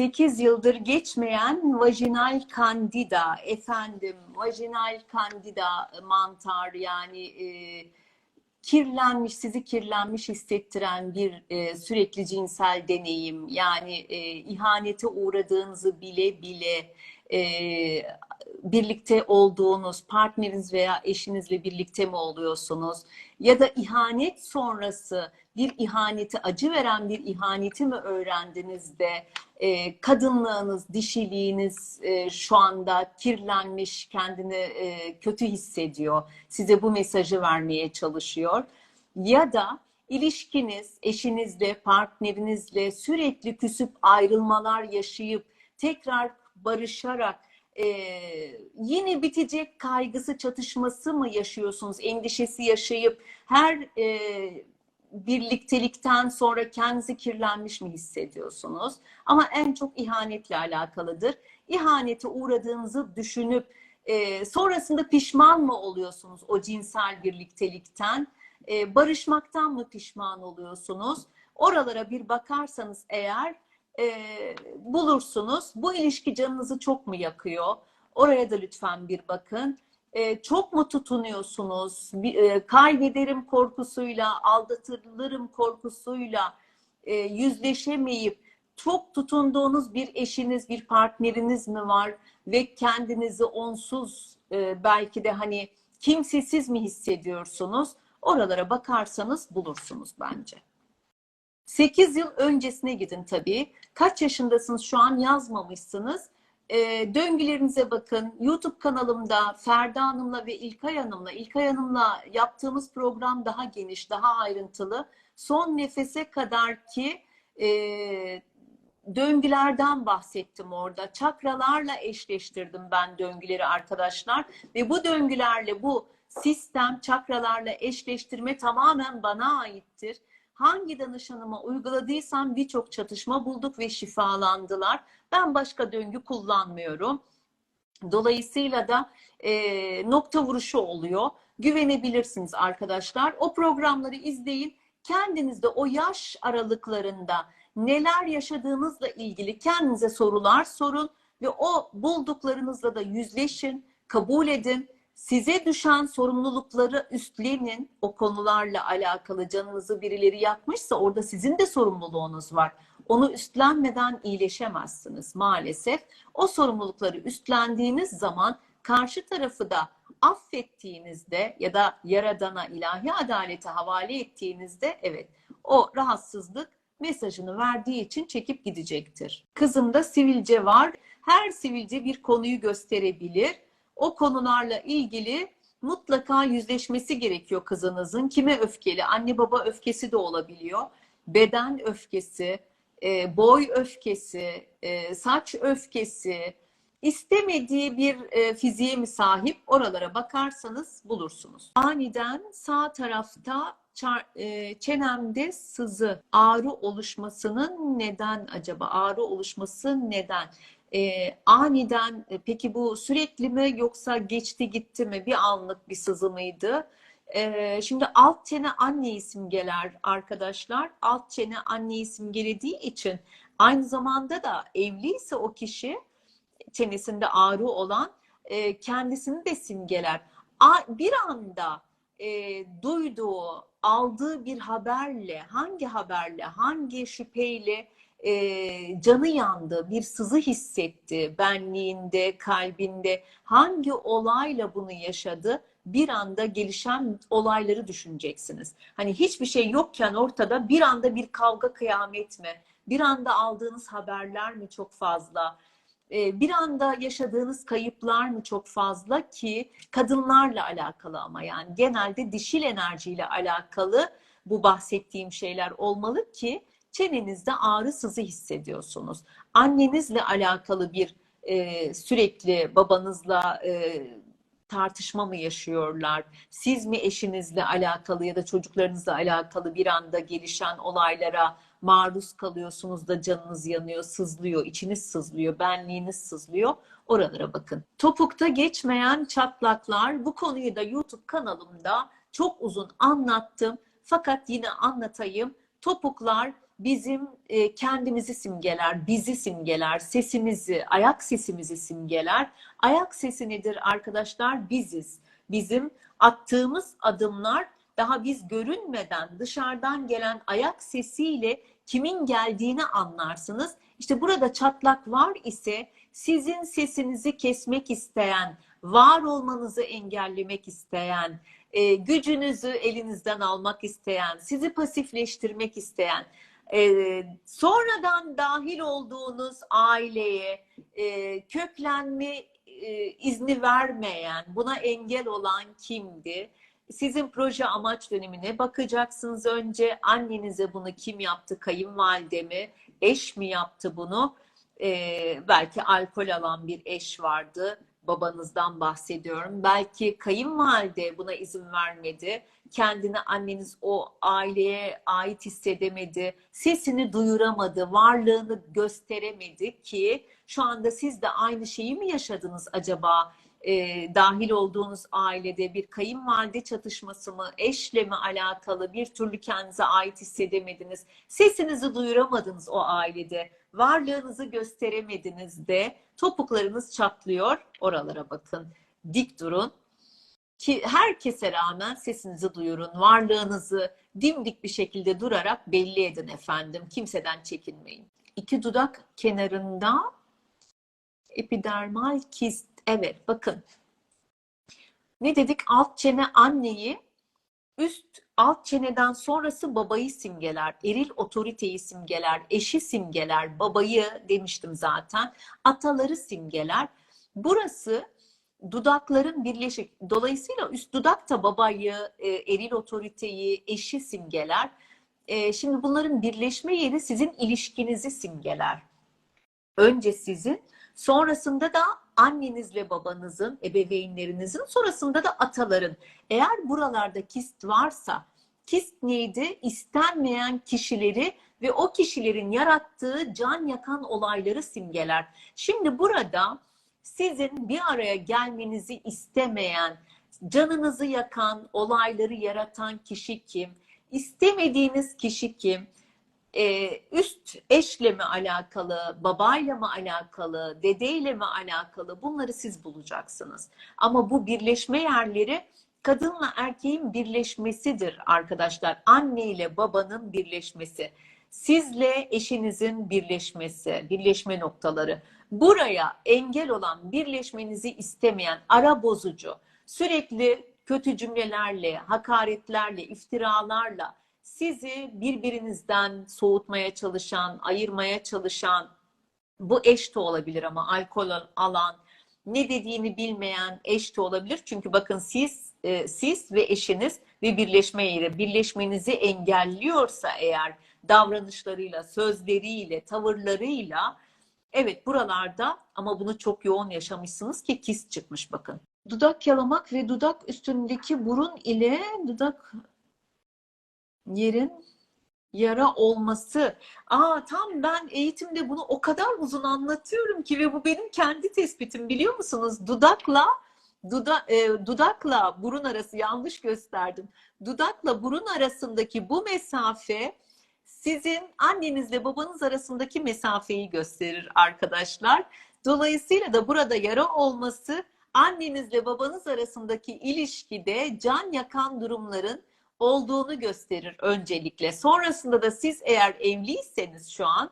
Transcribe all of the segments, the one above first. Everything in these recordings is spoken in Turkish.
8 yıldır geçmeyen vajinal kandida efendim vajinal kandida mantar yani e, kirlenmiş sizi kirlenmiş hissettiren bir e, sürekli cinsel deneyim. Yani e, ihanete uğradığınızı bile bile e, birlikte olduğunuz partneriniz veya eşinizle birlikte mi oluyorsunuz ya da ihanet sonrası bir ihaneti acı veren bir ihaneti mi öğrendiniz de e, kadınlığınız, dişiliğiniz e, şu anda kirlenmiş, kendini e, kötü hissediyor. Size bu mesajı vermeye çalışıyor. Ya da ilişkiniz eşinizle, partnerinizle sürekli küsüp ayrılmalar yaşayıp tekrar barışarak e, yine bitecek kaygısı, çatışması mı yaşıyorsunuz? Endişesi yaşayıp her e, birliktelikten sonra kendinizi kirlenmiş mi hissediyorsunuz? Ama en çok ihanetle alakalıdır. İhanete uğradığınızı düşünüp e, sonrasında pişman mı oluyorsunuz o cinsel birliktelikten? E, barışmaktan mı pişman oluyorsunuz? Oralara bir bakarsanız eğer e, bulursunuz. Bu ilişki canınızı çok mu yakıyor? Oraya da lütfen bir bakın. E, çok mu tutunuyorsunuz? Bir, e, kaybederim korkusuyla, aldatılırım korkusuyla e, yüzleşemeyip çok tutunduğunuz bir eşiniz, bir partneriniz mi var ve kendinizi onsuz e, belki de hani kimsesiz mi hissediyorsunuz? Oralara bakarsanız bulursunuz bence. 8 yıl öncesine gidin tabii. Kaç yaşındasınız şu an yazmamışsınız. E, döngülerinize bakın. YouTube kanalımda Ferda Hanım'la ve İlkay Hanım'la, İlkay Hanım'la yaptığımız program daha geniş, daha ayrıntılı. Son nefese kadar ki e, döngülerden bahsettim orada. Çakralarla eşleştirdim ben döngüleri arkadaşlar. Ve bu döngülerle bu sistem çakralarla eşleştirme tamamen bana aittir hangi danışanıma uyguladıysam birçok çatışma bulduk ve şifalandılar. Ben başka döngü kullanmıyorum. Dolayısıyla da e, nokta vuruşu oluyor. Güvenebilirsiniz arkadaşlar. O programları izleyin. Kendinizde o yaş aralıklarında neler yaşadığınızla ilgili kendinize sorular sorun ve o bulduklarınızla da yüzleşin, kabul edin size düşen sorumlulukları üstlenin o konularla alakalı canınızı birileri yakmışsa orada sizin de sorumluluğunuz var. Onu üstlenmeden iyileşemezsiniz maalesef. O sorumlulukları üstlendiğiniz zaman karşı tarafı da affettiğinizde ya da yaradana ilahi adalete havale ettiğinizde evet o rahatsızlık mesajını verdiği için çekip gidecektir. Kızımda sivilce var. Her sivilce bir konuyu gösterebilir o konularla ilgili mutlaka yüzleşmesi gerekiyor kızınızın. Kime öfkeli? Anne baba öfkesi de olabiliyor. Beden öfkesi, e, boy öfkesi, e, saç öfkesi, istemediği bir e, fiziğe mi sahip oralara bakarsanız bulursunuz. Aniden sağ tarafta çenemde sızı, ağrı oluşmasının neden acaba? Ağrı oluşması neden? E, aniden e, peki bu sürekli mi yoksa geçti gitti mi bir anlık bir sızı mıydı? E, şimdi alt çene anne simgeler arkadaşlar. Alt çene anne simgelediği için aynı zamanda da evliyse o kişi çenesinde ağrı olan e, kendisini de simgeler. A, bir anda e, duyduğu, aldığı bir haberle, hangi haberle, hangi şüpheyle e, canı yandı, bir sızı hissetti benliğinde, kalbinde. Hangi olayla bunu yaşadı? Bir anda gelişen olayları düşüneceksiniz. Hani hiçbir şey yokken ortada bir anda bir kavga kıyamet mi? Bir anda aldığınız haberler mi çok fazla? bir anda yaşadığınız kayıplar mı çok fazla ki kadınlarla alakalı ama yani genelde dişil enerjiyle alakalı bu bahsettiğim şeyler olmalı ki çenenizde ağrı sızı hissediyorsunuz. Annenizle alakalı bir e, sürekli babanızla e, tartışma mı yaşıyorlar? Siz mi eşinizle alakalı ya da çocuklarınızla alakalı bir anda gelişen olaylara maruz kalıyorsunuz da canınız yanıyor, sızlıyor, içiniz sızlıyor, benliğiniz sızlıyor. Oralara bakın. Topukta geçmeyen çatlaklar bu konuyu da YouTube kanalımda çok uzun anlattım. Fakat yine anlatayım. Topuklar bizim e, kendimizi simgeler, bizi simgeler, sesimizi, ayak sesimizi simgeler. Ayak sesi nedir arkadaşlar? Biziz. Bizim attığımız adımlar daha biz görünmeden dışarıdan gelen ayak sesiyle kimin geldiğini anlarsınız. İşte burada çatlak var ise sizin sesinizi kesmek isteyen, var olmanızı engellemek isteyen, e, gücünüzü elinizden almak isteyen, sizi pasifleştirmek isteyen, e, sonradan dahil olduğunuz aileye e, köklenme e, izni vermeyen, buna engel olan kimdi? Sizin proje amaç dönemine bakacaksınız önce. Annenize bunu kim yaptı? Kayınvalide mi? Eş mi yaptı bunu? Ee, belki alkol alan bir eş vardı. Babanızdan bahsediyorum. Belki kayınvalide buna izin vermedi. Kendini anneniz o aileye ait hissedemedi. Sesini duyuramadı. Varlığını gösteremedi ki şu anda siz de aynı şeyi mi yaşadınız acaba? e, dahil olduğunuz ailede bir kayınvalide çatışması mı, eşle mi alakalı bir türlü kendinize ait hissedemediniz, sesinizi duyuramadınız o ailede, varlığınızı gösteremediniz de topuklarınız çatlıyor, oralara bakın. Dik durun ki herkese rağmen sesinizi duyurun, varlığınızı dimdik bir şekilde durarak belli edin efendim. Kimseden çekinmeyin. İki dudak kenarında epidermal kist Evet bakın. Ne dedik? Alt çene anneyi, üst alt çeneden sonrası babayı simgeler, eril otoriteyi simgeler, eşi simgeler, babayı demiştim zaten, ataları simgeler. Burası dudakların birleşik. Dolayısıyla üst dudak da babayı, e, eril otoriteyi, eşi simgeler. E, şimdi bunların birleşme yeri sizin ilişkinizi simgeler. Önce sizin, sonrasında da annenizle babanızın, ebeveynlerinizin, sonrasında da ataların. Eğer buralarda kist varsa, kist neydi? İstenmeyen kişileri ve o kişilerin yarattığı can yakan olayları simgeler. Şimdi burada sizin bir araya gelmenizi istemeyen, canınızı yakan, olayları yaratan kişi kim? İstemediğiniz kişi kim? e, üst eşle mi alakalı, babayla mı alakalı, dedeyle mi alakalı bunları siz bulacaksınız. Ama bu birleşme yerleri kadınla erkeğin birleşmesidir arkadaşlar. Anne ile babanın birleşmesi. Sizle eşinizin birleşmesi, birleşme noktaları. Buraya engel olan, birleşmenizi istemeyen, ara bozucu, sürekli kötü cümlelerle, hakaretlerle, iftiralarla, sizi birbirinizden soğutmaya çalışan, ayırmaya çalışan, bu eş de olabilir ama alkol alan, ne dediğini bilmeyen eş de olabilir. Çünkü bakın siz, e, siz ve eşiniz bir birleşme yeri, birleşmenizi engelliyorsa eğer davranışlarıyla, sözleriyle, tavırlarıyla evet buralarda ama bunu çok yoğun yaşamışsınız ki kist çıkmış bakın. Dudak yalamak ve dudak üstündeki burun ile dudak yerin yara olması. Aa tam ben eğitimde bunu o kadar uzun anlatıyorum ki ve bu benim kendi tespitim biliyor musunuz? Dudakla duda, e, dudakla burun arası yanlış gösterdim. Dudakla burun arasındaki bu mesafe sizin annenizle babanız arasındaki mesafeyi gösterir arkadaşlar. Dolayısıyla da burada yara olması annenizle babanız arasındaki ilişkide can yakan durumların olduğunu gösterir öncelikle. Sonrasında da siz eğer evliyseniz şu an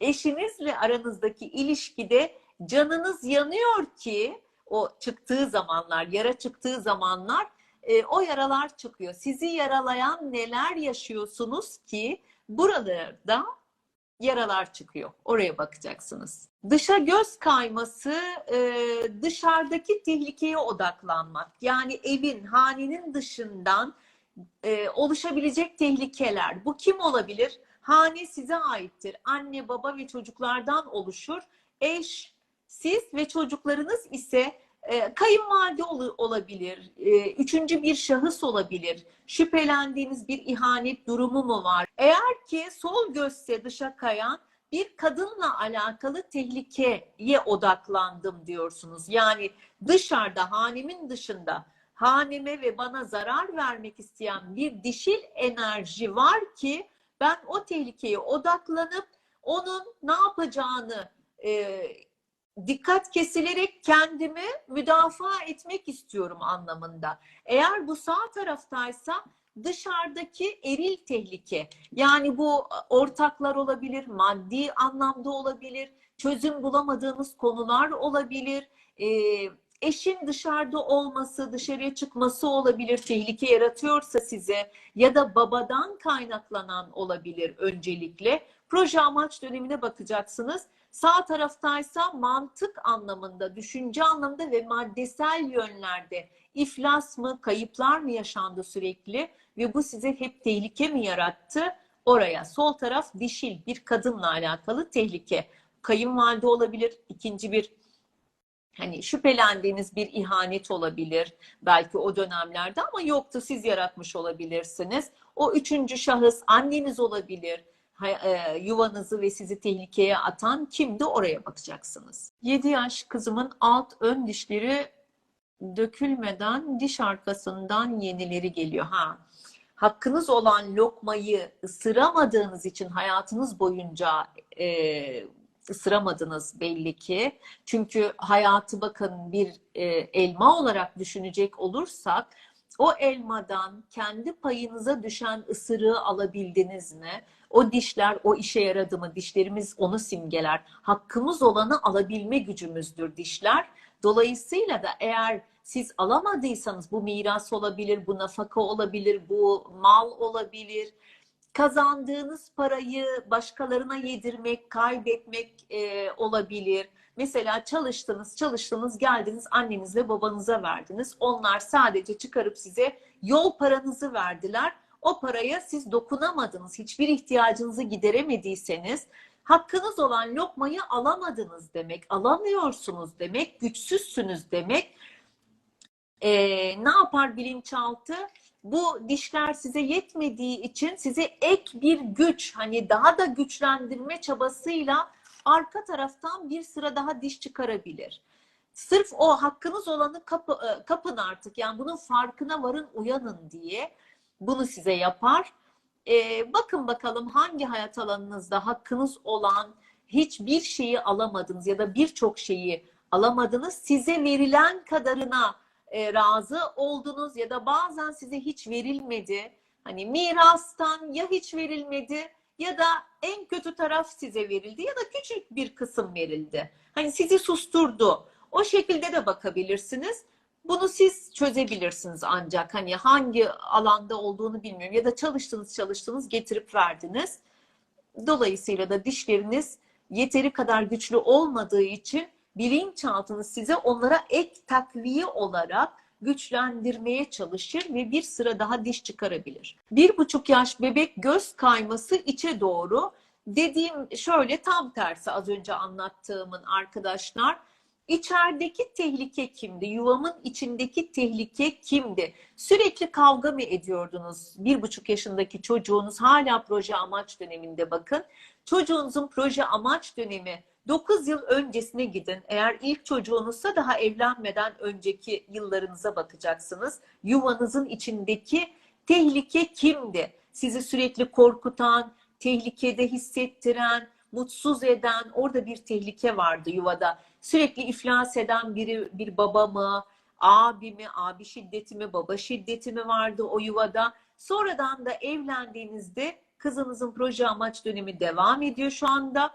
eşinizle aranızdaki ilişkide canınız yanıyor ki o çıktığı zamanlar, yara çıktığı zamanlar e, o yaralar çıkıyor. Sizi yaralayan neler yaşıyorsunuz ki buralarda yaralar çıkıyor. Oraya bakacaksınız. Dışa göz kayması e, dışarıdaki tehlikeye odaklanmak. Yani evin, hanenin dışından e, oluşabilecek tehlikeler. Bu kim olabilir? Hane size aittir. Anne, baba ve çocuklardan oluşur. Eş, siz ve çocuklarınız ise e, kayınvalide ol, olabilir. E, üçüncü bir şahıs olabilir. Şüphelendiğiniz bir ihanet durumu mu var? Eğer ki sol gözse dışa kayan bir kadınla alakalı tehlikeye odaklandım diyorsunuz. Yani dışarıda, hanemin dışında haneme ve bana zarar vermek isteyen bir dişil enerji var ki Ben o tehlikeye odaklanıp onun ne yapacağını e, dikkat kesilerek kendimi müdafaa etmek istiyorum anlamında. Eğer bu sağ taraftaysa dışarıdaki eril tehlike yani bu ortaklar olabilir, maddi anlamda olabilir, çözüm bulamadığınız konular olabilir, e, eşin dışarıda olması, dışarıya çıkması olabilir, tehlike yaratıyorsa size ya da babadan kaynaklanan olabilir öncelikle. Proje amaç dönemine bakacaksınız. Sağ taraftaysa mantık anlamında, düşünce anlamında ve maddesel yönlerde iflas mı, kayıplar mı yaşandı sürekli ve bu size hep tehlike mi yarattı? Oraya. Sol taraf dişil bir kadınla alakalı tehlike. Kayınvalide olabilir, ikinci bir hani şüphelendiğiniz bir ihanet olabilir belki o dönemlerde ama yoktu siz yaratmış olabilirsiniz. O üçüncü şahıs anneniz olabilir e, yuvanızı ve sizi tehlikeye atan kimdi oraya bakacaksınız. 7 yaş kızımın alt ön dişleri dökülmeden diş arkasından yenileri geliyor. Ha. Hakkınız olan lokmayı ısıramadığınız için hayatınız boyunca e, ısıramadınız belli ki. Çünkü hayatı bakın bir e, elma olarak düşünecek olursak o elmadan kendi payınıza düşen ısırığı alabildiniz mi? O dişler o işe yaradı mı? Dişlerimiz onu simgeler. Hakkımız olanı alabilme gücümüzdür dişler. Dolayısıyla da eğer siz alamadıysanız bu miras olabilir, bu nafaka olabilir, bu mal olabilir. Kazandığınız parayı başkalarına yedirmek, kaybetmek e, olabilir. Mesela çalıştınız, çalıştınız, geldiniz annenizle babanıza verdiniz. Onlar sadece çıkarıp size yol paranızı verdiler. O paraya siz dokunamadınız, hiçbir ihtiyacınızı gideremediyseniz hakkınız olan lokmayı alamadınız demek, alamıyorsunuz demek, güçsüzsünüz demek. Ee, ne yapar bilinçaltı? Bu dişler size yetmediği için size ek bir güç, hani daha da güçlendirme çabasıyla arka taraftan bir sıra daha diş çıkarabilir. Sırf o hakkınız olanı kapı, e, kapın artık. Yani bunun farkına varın, uyanın diye bunu size yapar. Ee, bakın bakalım hangi hayat alanınızda hakkınız olan hiçbir şeyi alamadınız ya da birçok şeyi alamadınız. Size verilen kadarına e, razı oldunuz ya da bazen size hiç verilmedi. Hani mirastan ya hiç verilmedi ya da en kötü taraf size verildi ya da küçük bir kısım verildi. Hani sizi susturdu. O şekilde de bakabilirsiniz. Bunu siz çözebilirsiniz ancak hani hangi alanda olduğunu bilmiyorum ya da çalıştınız çalıştınız getirip verdiniz. Dolayısıyla da dişleriniz yeteri kadar güçlü olmadığı için bilinçaltınız size onlara ek takviye olarak güçlendirmeye çalışır ve bir sıra daha diş çıkarabilir. Bir buçuk yaş bebek göz kayması içe doğru. Dediğim şöyle tam tersi az önce anlattığımın arkadaşlar. İçerideki tehlike kimdi? Yuvamın içindeki tehlike kimdi? Sürekli kavga mı ediyordunuz? Bir buçuk yaşındaki çocuğunuz hala proje amaç döneminde bakın. Çocuğunuzun proje amaç dönemi 9 yıl öncesine gidin. Eğer ilk çocuğunuzsa daha evlenmeden önceki yıllarınıza bakacaksınız. Yuvanızın içindeki tehlike kimdi? Sizi sürekli korkutan, tehlikede hissettiren, mutsuz eden, orada bir tehlike vardı yuvada. Sürekli iflas eden biri, bir baba mı, abi mi, abi şiddeti mi, baba şiddeti mi vardı o yuvada. Sonradan da evlendiğinizde kızınızın proje amaç dönemi devam ediyor şu anda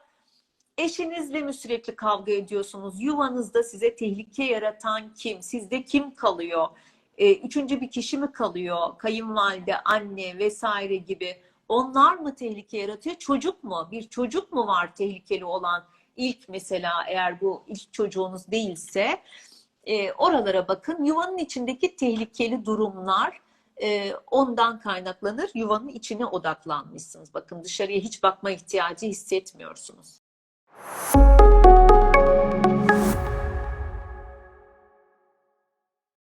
Eşinizle mi sürekli kavga ediyorsunuz? Yuvanızda size tehlike yaratan kim? Sizde kim kalıyor? Ee, üçüncü bir kişi mi kalıyor? Kayınvalide, anne vesaire gibi. Onlar mı tehlike yaratıyor? Çocuk mu? Bir çocuk mu var tehlikeli olan? İlk mesela eğer bu ilk çocuğunuz değilse e, oralara bakın. Yuvanın içindeki tehlikeli durumlar e, ondan kaynaklanır. Yuvanın içine odaklanmışsınız. Bakın dışarıya hiç bakma ihtiyacı hissetmiyorsunuz. Thank you